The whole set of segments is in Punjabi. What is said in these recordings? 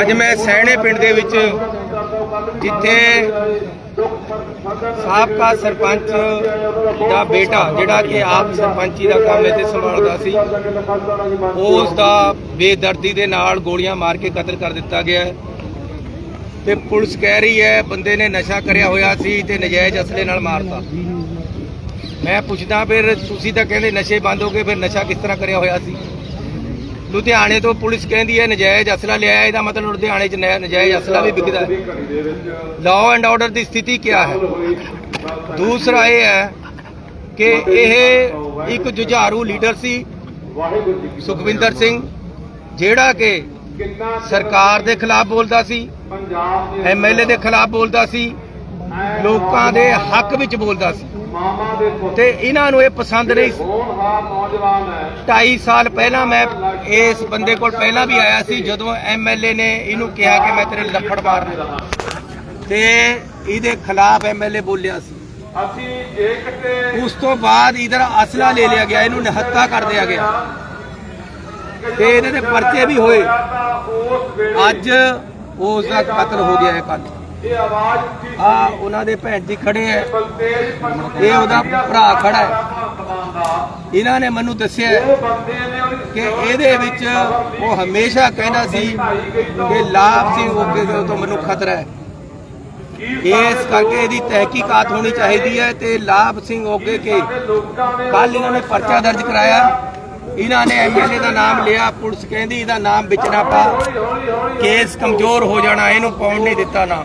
ਅੱਜ ਮੈਂ ਸੈਣੇ ਪਿੰਡ ਦੇ ਵਿੱਚ ਜਿੱਥੇ ਸਾਬਕਾ ਸਰਪੰਚ ਦਾ ਬੇਟਾ, ਜਿਹੜਾ ਕਿ ਆਪ ਸਰਪੰਚੀ ਦਾ ਕੰਮ ਇੱਥੇ ਸੰਭਾਲਦਾ ਸੀ ਉਸ ਦਾ ਬੇਦਰਦੀ ਦੇ ਨਾਲ ਗੋਲੀਆਂ ਮਾਰ ਕੇ ਕਤਲ ਕਰ ਦਿੱਤਾ ਗਿਆ ਤੇ ਪੁਲਿਸ ਕਹਿ ਰਹੀ ਹੈ, ਬੰਦੇ ਨੇ ਨਸ਼ਾ ਕਰਿਆ ਹੋਇਆ ਸੀ ਤੇ ਨਜਾਇਜ਼ ਅਸਲੇ ਨਾਲ ਮਾਰਤਾ। ਮੈਂ ਪੁੱਛਦਾ, ਫਿਰ ਤੁਸੀਂ ਤਾਂ ਕਹਿੰਦੇ ਨਸ਼ੇ ਬੰਦ ਹੋ ਗਏ, ਫਿਰ ਨਸ਼ਾ ਕਿਸ ਤਰ੍ਹਾਂ ਕਰਿਆ ਹੋਇਆ ਸੀ? ਲੁਧਿਆਣੇ ਤੋਂ ਪੁਲਿਸ ਕਹਿੰਦੀ ਹੈ ਨਜਾਇਜ਼ ਅਸਲਾ ਲਿਆ ਹੈ, ਇਹਦਾ ਮਤਲਬ ਲੁਧਿਆਣੇ 'ਚ ਨਜਾਇਜ਼ ਅਸਲਾ ਵੀ ਵਿਕਦਾ ਹੈ। ਲਾਅ ਐਂਡ ਆਰਡਰ ਦੀ ਸਥਿਤੀ ਕੀ ਹੈ? ਦੂਸਰਾ ਇਹ ਹੈ ਕਿ ਇਹ ਇੱਕ ਜੁਝਾਰੂ ਲੀਡਰ ਸੀ ਸੁਖਵਿੰਦਰ ਸਿੰਘ ਜਿਹੜਾ ਕਿ ਸਰਕਾਰ ਦੇ ਖਿਲਾਫ ਬੋਲਦਾ ਸੀ ਐਮਐਲਏ ਦੇ ਖਿਲਾਫ ਬੋਲਦਾ ਸੀ ਲੋਕਾਂ ਦੇ ਹੱਕ ਵਿੱਚ ਬੋਲਦਾ ਸੀ। ਤੇ ਇਹਨਾਂ ਨੂੰ ਇਹ ਪਸੰਦ ਨਹੀਂ। ਸੀ 2.5 ਸਾਲ ਪਹਿਲਾਂ ਮੈਂ ਇਸ ਬੰਦੇ ਕੋਲ ਪਹਿਲਾਂ ਵੀ ਆਇਆ ਸੀ ਜਦੋਂ ਐਮਐਲਏ ਨੇ ਇਹਨੂੰ ਕਿਹਾ ਕਿ ਮੈਂ ਤੇਰੇ ਲੱਫੜ ਮਾਰਨਾ ਤੇ ਇਹਦੇ ਖਿਲਾਫ ਐਮਐਲਏ ਬੋਲਿਆ ਸੀ। ਅਸੀਂ ਇੱਕ ਤੇ ਉਸ ਤੋਂ ਬਾਅਦ ਇਧਰ ਅਸਲਾ ਲੈ ਲਿਆ ਗਿਆ ਇਹਨੂੰ ਨਿਹੱਤਾ ਕਰ ਦਿਆ ਗਿਆ। ਤੇ ਇਹਦੇ ਤੇ ਪਰਚੇ ਵੀ ਹੋਏ। ਅੱਜ ਉਸ ਦਾ ਕਤਲ ਹੋ ਗਿਆ ਹੈ ਕੱਲ ਇਹ ਆਵਾਜ਼ ਉੱਠੀ ਆ ਉਹਨਾਂ ਦੇ ਭੈਣ ਜੀ ਖੜੇ ਬਲਤੇਜ ਇਹ ਉਹਦਾ ਭਰਾ ਖੜਾ ਹੈ। ਇਹਨਾਂ ਨੇ ਮੈਨੂੰ ਦੱਸਿਆ ਉਹਦੀ ਕਿ ਇਹਦੇ ਵਿੱਚ ਉਹ ਹਮੇਸ਼ਾ ਕਹਿੰਦਾ ਸੀ ਕਿ ਲਾਭ ਸਿੰਘ ਓਕੇ ਤੋਂ ਮੈਨੂੰ ਖਤਰਾ ਹੈ। ਇਸ ਕਰਕੇ ਇਹਦੀ ਤਹਿਕੀਕਾਤ ਹੋਣੀ ਚਾਹੀਦੀ ਹੈ ਤੇ ਲਾਭ ਸਿੰਘ ਓਗੇ ਕੇ ਕੱਲ ਇਹਨਾਂ ਨੇ ਪਰਚਾ ਦਰਜ ਕਰਾਇਆ। ਇਹਨਾਂ ਨੇ ਐਮਐਲਏ ਦਾ ਨਾਮ ਲਿਆ ਪੁਲਿਸ ਕਹਿੰਦੀ ਇਹਦਾ ਨਾਮ ਵਿੱਚ ਨਾ ਪਾ। ਕੇਸ ਕਮਜ਼ੋਰ ਹੋ ਜਾਣਾ ਇਹਨੂੰ ਪਾਉਣ ਨਹੀਂ ਦਿੱਤਾ ਨਾ।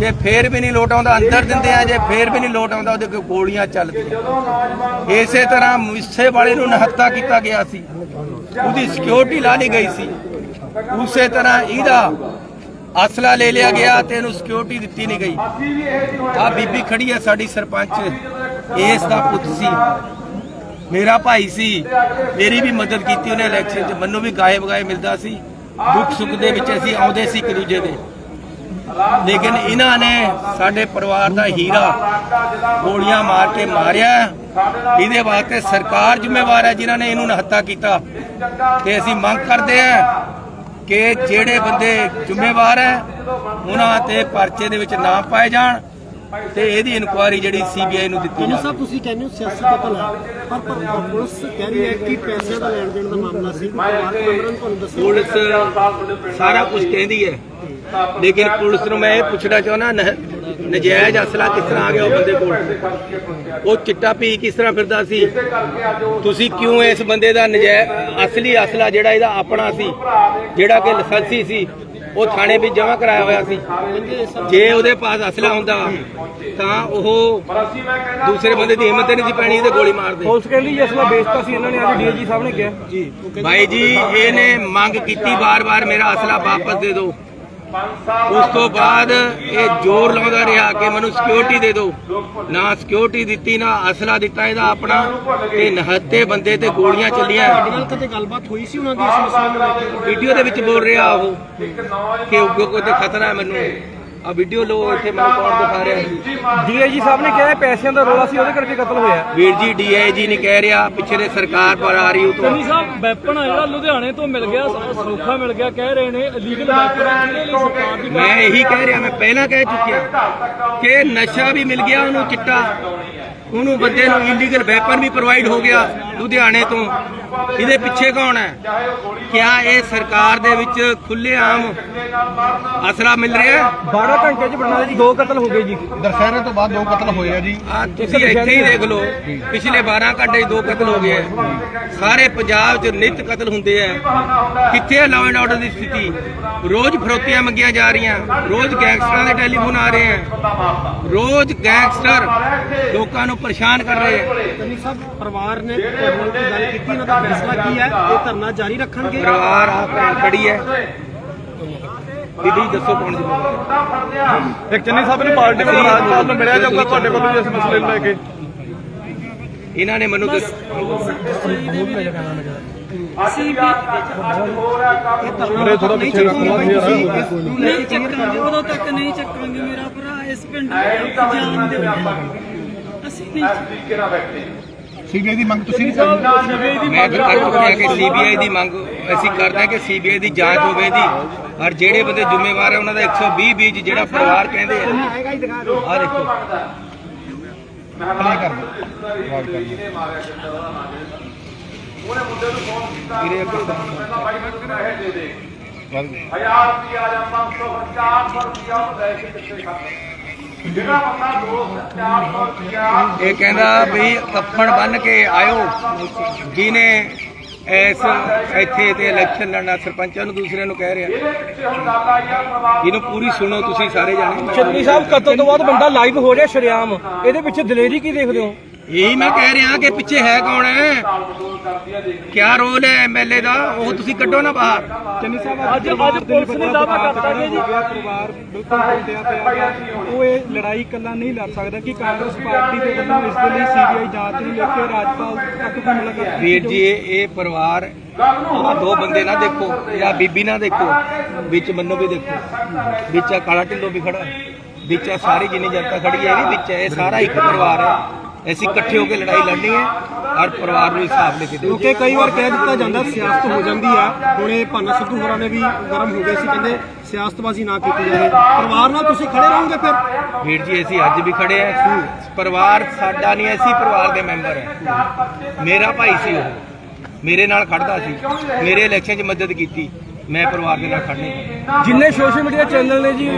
ਜੇ ਫੇਰ ਵੀ ਨਹੀਂ ਲੋਟ ਆਉਂਦਾ, ਅੰਦਰ ਦਿੰਦੇ ਆ, ਜੇ ਫੇਰ ਵੀ ਨਹੀਂ ਲੋਟ ਆਉਂਦਾ, ਉਹਦੇ ਕੋਲ ਗੋਲੀਆਂ ਚੱਲਦੀਆਂ। ਇਸੇ ਤਰ੍ਹਾਂ ਮਿੱਸੇ ਵਾਲੇ ਨੂੰ ਨਹੱਤਾ ਕੀਤਾ ਗਿਆ ਸੀ। ਉਹਦੀ ਸਿਕਿਉਰਿਟੀ ਲਾ ਲਈ ਗਈ ਸੀ। ਉਸੇ ਤਰ੍ਹਾਂ ਇਹਦਾ ਅਸਲਾ ਲੈ ਲਿਆ ਗਿਆ ਤੇ ਇਹਨੂੰ ਸਿਕਿਉਰਿਟੀ ਦਿੱਤੀ ਨਹੀਂ ਗਈ। ਆ ਬੀਬੀ ਖੜੀ ਹੈ ਸਾਡੀ ਸਰਪੰਚ। ਇਸ ਦਾ ਪੁੱਤ ਸੀ। ਮੇਰਾ ਭਾਈ ਸੀ। ਮੇਰੀ ਵੀ ਮਦਦ ਕੀਤੀ ਉਹਨੇ ਇਲੈਕਸ਼ਨ 'ਚ। ਮੈਨੂੰ ਵੀ ਗਾਏ ਬਗਾਏ ਮਿਲਦਾ ਸੀ। ਦੁੱਖ ਸੁੱਖ ਦੇ ਵਿੱਚ ਅਸੀਂ ਆਉਂਦੇ ਸੀ ਇੱਕ ਦੂਜੇ ਦੇ। ਲੇਕਿਨ ਇਹਨਾਂ ਨੇ ਸਾਡੇ ਪਰਿਵਾਰ ਦਾ ਹੀਰਾ ਗੋਲੀਆਂ ਮਾਰ ਕੇ ਮਾਰਿਆ। ਇਹਦੇ ਵਾਸਤੇ ਸਰਕਾਰ ਜ਼ਿੰਮੇਵਾਰ ਹੈ, ਜਿਨ੍ਹਾਂ ਨੇ ਇਹਨੂੰ ਨਹੱਤਾ ਕੀਤਾ। ਤੇ ਅਸੀਂ ਮੰਗ ਕਰਦੇ ਹਾਂ ਕਿ ਜਿਹੜੇ ਬੰਦੇ ਜ਼ਿੰਮੇਵਾਰ ਹੈ, ਉਹਨਾਂ ਤੇ ਪਰਚੇ ਦੇ ਵਿੱਚ ਨਾਮ ਪਾਏ ਜਾਣ। ਤੇ ਇਹਦੀ ਇਨਕੁਆਇਰੀ ਜਿਹੜੀ ਸੀਬੀਆਈ ਨੂੰ ਦਿੱਤੀ ਜਾਵੇ ਸਾਹਿਬ ਤੁਸੀਂ ਕਹਿੰਦੇ ਹੋ ਸਿਆਸੀ ਕਤਲ ਹੈ ਪਰ ਪਰ ਪੁਲਿਸ ਕਹਿ ਰਹੀ ਹੈ ਕਿ ਪੈਸਿਆਂ ਦਾ ਲੈਣ ਦੇਣ ਦਾ ਮਾਮਲਾ ਸੀ ਪਰਿਵਾਰਕ ਮੈਂਬਰਾਂ ਤੁਹਾਨੂੰ ਦੱਸਿਆ ਪੁਲਿਸ ਸਾਰਾ ਕੁਝ ਕਹਿੰਦੀ ਹੈ। ਲੇਕਿਨ ਪੁਲਿਸ ਨੂੰ ਮੈਂ ਇਹ ਪੁੱਛਣਾ ਚਾਹੁੰਦਾ ਨ- ਨਜਾਇਜ਼ ਅਸਲਾ ਕਿਸ ਤਰ੍ਹਾਂ ਆ ਗਿਆ ਉਹ ਬੰਦੇ ਕੋਲ? ਉਹ ਚਿੱਟਾ ਪੀ ਕਿਸ ਤਰ੍ਹਾਂ ਫਿਰਦਾ ਸੀ? ਤੁਸੀਂ ਕਿਉਂ ਇਸ ਬੰਦੇ ਦਾ ਨਜਾਇਜ਼ ਅਸਲੀ ਅਸਲਾ ਜਿਹੜਾ ਇਹਦਾ ਆਪਣਾ ਸੀ ਜਿਹੜਾ ਕਿ ਲਾਇਸੈਂਸੀ ਸੀ ਉਹ ਥਾਣੇ ਵਿੱਚ ਜਮ੍ਹਾਂ ਕਰਾਇਆ ਹੋਇਆ ਸੀ। ਜੇ ਉਹਦੇ ਪਾਸ ਅਸਲਾ ਹੁੰਦਾ ਤਾਂ ਉਹ ਦੂਸਰੇ ਬੰਦੇ ਦੀ ਹਿੰਮਤ ਨਹੀਂ ਸੀ ਪੈਣੀ ਇਹਦੇ ਗੋਲੀ ਮਾਰਦੇ। ਪੁਲਿਸ ਕਹਿੰਦੀ ਅਸਲਾ ਵੇਚਤਾ ਸੀ ਇਹਨਾਂ ਨੇ ਅੱਜ ਡੀਆਈਜੀ ਸਾਹਿਬ ਨੇ ਕਿਹਾ। ਜੀ। ਭਾਈ ਜੀ ਇਹਨੇ ਮੰਗ ਕੀਤੀ ਬਾਰ-ਬਾਰ ਮੇਰਾ ਅਸਲਾ ਵਾਪਸ ਦੇ ਦਿਓ। ਉਸ ਤੋਂ ਬਾਅਦ ਇਹ ਜ਼ੋਰ ਲਾਉਂਦਾ ਰਿਹਾ ਕਿ ਮੈਨੂੰ ਸਿਕਿਉਰਿਟੀ ਦੇ ਦਿਓ। ਨਾ ਸਿਕਿਉਰਿਟੀ ਦਿੱਤੀ ਨਾ ਅਸਲਾ ਦਿੱਤਾ ਇਹਦਾ ਆਪਣਾ। ਤੇ ਨਹੱਤੇ ਬੰਦੇ ਤੇ ਗੋਲੀਆਂ ਚੱਲੀਆਂ। ਨਾਲ ਕਦੇ ਗੱਲਬਾਤ ਹੋਈ ਸੀ ਉਹਨਾਂ ਦੀ ਇਸ ਮਸਲੇ ਨੂੰ ਲੈ ਕੇ ਵੀਡੀਓ ਦੇ ਵਿੱਚ ਬੋਲ ਰਿਹਾ ਉਹ ਕਿ ਉੱਗੋ ਕੋਈ ਖਤਰਾ ਹੈ ਮੈਨੂੰ। ਆ ਵੀਡੀਓ ਲੋ ਇੱਥੇ ਮੈਨੂੰ ਕੌਣ ਦਿਖਾ ਰਿਹਾ ਸੀ? ਡੀਆਈਜੀ ਸਾਹਿਬ ਨੇ ਕਿਹਾ ਪੈਸਿਆਂ ਦਾ ਰੋਲਾ ਸੀ ਉਹਦੇ ਕਰਕੇ ਕਤਲ ਹੋਇਆ ਵੀਰ ਜੀ ਡੀਆਈਜੀ ਨਹੀਂ ਕਹਿ ਰਿਹਾ ਪਿੱਛੇ ਦੇ ਸਰਕਾਰ ਪਰ ਆ ਰਹੀ ਉਹ ਤੋਂ ਕੰਨੀ ਸਾਹਿਬ ਵੈਪਨ ਆ ਜਿਹੜਾ ਲੁਧਿਆਣੇ ਤੋਂ ਮਿਲ ਗਿਆ ਸੌਖਾ ਮਿਲ ਗਿਆ ਕਹਿ ਰਹੇ ਨੇ ਇਲੀਗਲ ਵੈਪਨ ਲਈ ਸਰਕਾਰ ਦੀ ਮੈਂ ਇਹੀ ਕਹਿ ਰਿਹਾ ਮੈਂ ਪਹਿਲਾਂ ਕਹਿ ਚੁੱਕਿਆ ਕਿ ਨਸ਼ਾ ਵੀ ਮਿਲ ਗਿਆ ਉਹਨੂੰ ਚਿੱਟਾ। ਉਹਨੂੰ ਬੰਦੇ ਨੂੰ ਇਲੀਗਲ ਵੈਪਨ ਵੀ ਪ੍ਰੋਵਾਈਡ ਹੋ ਗਿਆ ਲੁਧਿਆਣੇ ਤੋਂ। ਇਹਦੇ ਪਿੱਛੇ ਕੌਣ ਹੈ? ਕਿਆ ਇਹ ਸਰਕਾਰ ਦੇ ਵਿੱਚ ਖੁੱਲ੍ਹੇਆਮ ਅਸਲਾ ਮਿਲ ਰਿਹਾ ਹੈ? 12 ਘੰਟੇ ਚ ਬਰਨਾਲੇ ਜੀ ਦੋ ਕਤਲ ਹੋ ਗਏ ਜੀ। ਦਰਸ਼ਹਿਰੇ ਤੋਂ ਬਾਅਦ ਦੋ ਕਤਲ ਹੋਏ ਆ ਜੀ। ਆ ਤੁਸੀਂ ਇੱਥੇ ਹੀ ਦੇਖ ਲਓ ਪਿਛਲੇ 12 ਘੰਟੇ 'ਚ ਦੋ ਕਤਲ ਹੋ ਗਏ ਆ ਸਾਰੇ ਪੰਜਾਬ 'ਚ ਨਿਤ ਕਤਲ ਹੁੰਦੇ ਆ। ਕਿੱਥੇ ਹੈ ਲਾਅ ਐਂਡ ਆਰਡਰ ਦੀ ਸਥਿਤੀ? ਰੋਜ਼ ਫਰੋਤੀਆਂ ਮੰਗੀਆਂ ਜਾ ਰਹੀਆਂ ਰੋਜ਼ ਗੈਂਗਸਟਰਾਂ ਦੇ ਟੈਲੀਫੋਨ ਆ ਰਹੇ ਆ। ਰੋਜ਼ ਗੈਂਗਸਟਰ ਲੋਕਾਂ ਨੂੰ ਪਰੇਸ਼ਾਨ ਕਰ ਰਹੇ ਆ। ਚੰਨੀ ਸਾਹਿਬ ਪਰਿਵਾਰ ਨੇ ਨਾਲ ਗੱਲ ਕੀਤੀ ਇਹਨਾਂ ਦਾ ਫੈਸਲਾ ਕੀ ਹੈ? ਇਹ ਧਰਨਾ ਜਾਰੀ ਰੱਖਣਗੇ? ਪਰਿਵਾਰ ਆ ਭੈਣ ਖੜੀ ਹੈ। ਬੀਬੀ ਦੱਸੋ ਕੌਣ ਜ਼ਿੰਮੇਵਾਰ ਇੱਕ ਚੰਨੀ ਸਾਹਿਬ ਨੇ ਪਾਰਟੀ ਵੱਲੋਂ ਰਾਜਪਾਲ ਨੂੰ ਮਿਲਿਆ ਜਾਊਗਾ ਤੁਹਾਡੇ ਵੱਲੋਂ ਇਸ ਮਸਲੇ ਨੂੰ ਲੈ ਕੇ। ਇਹਨਾਂ ਨੇ ਮੈਨੂੰ ਦੱਸ- ਮੇਰੇ ਥੋੜਾ ਪਿੱਛੇ ਰੱਖੋ ਨਹੀਂ ਚੱਕਾਂਗੇ ਉਦੋਂ ਤੱਕ ਨਹੀਂ ਚੱਕਾਂਗੇ ਮੇਰਾ ਭਰਾ ਇਸ ਪਿੰਡ ਜਾਨ ਦੇ ਅਸੀਂ ਤਰੀਕੇ ਨਾਲ ਬੈਠੇ ਸੀਬੀਆਈ ਦੀ ਮੰਗ ਤੁਸੀਂ ਨਹੀਂ ਕਰਨੀ ਮੈਂ ਤਾਂ ਕਰ ਚੁੱਕਿਆ ਕਿ ਸੀਬੀਆਈ ਦੀ ਮੰਗ ਅਸੀਂ ਕਰਦੇ ਹਾਂ ਕਿ ਸੀਬੀਆਈ ਦੀ ਜਾਂਚ ਹੋਵੇ ਇਹਦੀ ਔਰ ਜਿਹੜੇ ਬੰਦੇ ਜ਼ਿੰਮੇਵਾਰ ਹੈ ਉਹਨਾਂ ਦਾ 120 ਬੀਜ ਜਿਹੜਾ ਪਰਿਵਾਰ ਕਹਿੰਦੇ ਆ। ਆ ਦੇਖੋ। ਪਲੇ ਕਰ। ਦਾ ਦੇ। ਉਹਨੇ ਮੁੰਡੇ ਨੂੰ ਫੋਨ ਕੀਤਾ ਵੀਰੇ ਅੱਗੇ ਤਾਂ- ਪਹਿਲਾਂ ਬਾਈ ਮੈਨੂੰ ਪੈਸੇ ਦੇ ਦੇ? ਗਏ। 1000 ਰੁਪਿਆ ਜਾਂ 500 400 ਰੁਪਿਆ ਉਹ ਲੈ ਕੇ ਕਿੱਥੇ ਖਾਤੇ ਜਿਹੜਾ ਬੰਦਾ 200 400 ਰੁਪਿਆ ਇਹ ਕਹਿੰਦਾ ਵੀ ਕੱਫਣ ਬੰਨ ਕੇ ਆਇਓ। ਜਿਹਨੇ ਇਸ ਇੱਥੇ ਤੇ ਇਲੈਕਸ਼ਨ ਲੜਨਾ ਸਰਪੰਚਾਂ ਨੂੰ ਦੂਸਰਿਆਂ ਨੂੰ ਕਹਿ ਰਿਹਾ। ਇਹਨੂੰ ਪੂਰੀ ਸੁਣੋ ਤੁਸੀਂ ਸਾਰੇ ਜਾਣੇ। ਚੰਨੀ ਸਾਹਿਬ ਕਤਲ ਤੋਂ ਬਾਅਦ ਬੰਦਾ ਲਾਈਵ ਹੋ ਰਿਹਾ ਸ਼ਰਿਆਮ। ਇਹਦੇ ਪਿੱਛੇ ਦਲੇਰੀ ਕੀ ਦੇਖਦੇ ਹੋ? ਇਹੀ ਮੈਂ ਕਹਿ ਰਿਹਾ ਕਿ ਪਿੱਛੇ ਹੈ ਕੌਣ ਹੈ? ਆ ਕਿਆ ਰੋਲ ਹੈ ਐਮਐਲਏ ਦਾ? ਉਹ ਤੁਸੀਂ ਕੱਢੋ ਨਾ ਬਾਹਰ। ਚੰਨੀ ਸਾਹਿਬ ਅੱਜ ਅੱਜ ਪੁਲਿਸ ਨੇ ਦਾਵਾ ਕਰਤਾ ਕਿ ਜੀ। ਪਰਿਵਾਰ ਬਿਲਕੁਲ ਟੁੱਟਿਆ ਪਿਆ ਉਹ ਇਹ ਲੜਾਈ ਇਕੱਲਾ ਨਹੀਂ ਲੜ ਸਕਦਾ ਕਿ ਕਾਂਗਰਸ ਪਾਰਟੀ ਦੇ ਵੱਲੋਂ ਇਸ ਦੇ ਲਈ ਸੀਬੀਆਈ ਜਾਂਚ ਨੂੰ ਲੈ ਕੇ ਰਾਜਪਾਲ ਤੱਕ ਵੀ ਮੁਲਾਕਾਤ ਵੀਰ ਜੀ ਇਹ ਇਹ ਪਰਿਵਾਰ ਆਹ ਦੋ ਬੰਦੇ ਨਾ ਦੇਖੋ ਜਾਂ ਬੀਬੀ ਨਾ ਦੇਖੋ ਵਿੱਚ ਮੰਨੋ ਵੀ ਦੇਖੋ। ਵਿੱਚ ਕਾਲਾ ਢਿੱਲੋਂ ਵੀ ਖੜਾ। ਵਿੱਚ ਸਾਰੀ ਜਿੰਨੀ ਜਨਤਾ ਖੜੀ ਹੈ ਇਹ ਵਿੱਚ ਇਹ ਸਾਰਾ ਇੱਕ ਪਰਿਵਾਰ ਹੈ। ਅਸੀਂ ਇਕੱਠੇ ਹੋ ਕੇ ਲੜਾਈ ਲੜਨੀ ਹੈ ਔਰ ਪਰਿਵਾਰ ਨੂੰ ਹਿਸਾਬ ਲੈ ਕੇ ਦਿਓ ਕਿਉਂਕਿ ਕਈ ਵਾਰ ਕਹਿ ਦਿੱਤਾ ਜਾਂਦਾ ਸਿਆਸਤ ਹੋ ਜਾਂਦੀ ਆ। ਹੁਣ ਇਹ ਭਾਨਾ ਸਿੱਧੂ ਹੋਰਾਂ ਨੇ ਵੀ ਗਰਮ ਹੋ ਗਏ ਸੀ ਕਹਿੰਦੇ ਸਿਆਸਤਬਾਜ਼ੀ ਨਾ ਕੀਤੀ ਜਾਵੇ। ਪਰਿਵਾਰ ਨਾਲ ਤੁਸੀਂ ਖੜੇ ਰਹੋਗੇ ਫਿਰ? ਵੀਰ ਜੀ ਅਸੀਂ ਅੱਜ ਵੀ ਖੜੇ ਆ ਪਰਿਵਾਰ ਸਾਡਾ ਨਹੀਂ ਅਸੀਂ ਪਰਿਵਾਰ ਦੇ ਮੈਂਬਰ ਹੈ। ਮੇਰਾ ਭਾਈ ਸੀ ਉਹ। ਮੇਰੇ ਨਾਲ ਖੜਦਾ ਸੀ। ਮੇਰੇ ਇਲੈਕਸ਼ਨ 'ਚ ਮਦਦ ਕੀਤੀ। ਮੈਂ ਪਰਿਵਾਰ ਦੇ ਨਾਲ ਖੜਨੀ ਜਿੰਨੇ ਸੋਸ਼ਲ ਮੀਡੀਆ ਚੈਨਲ ਨੇ ਜੀ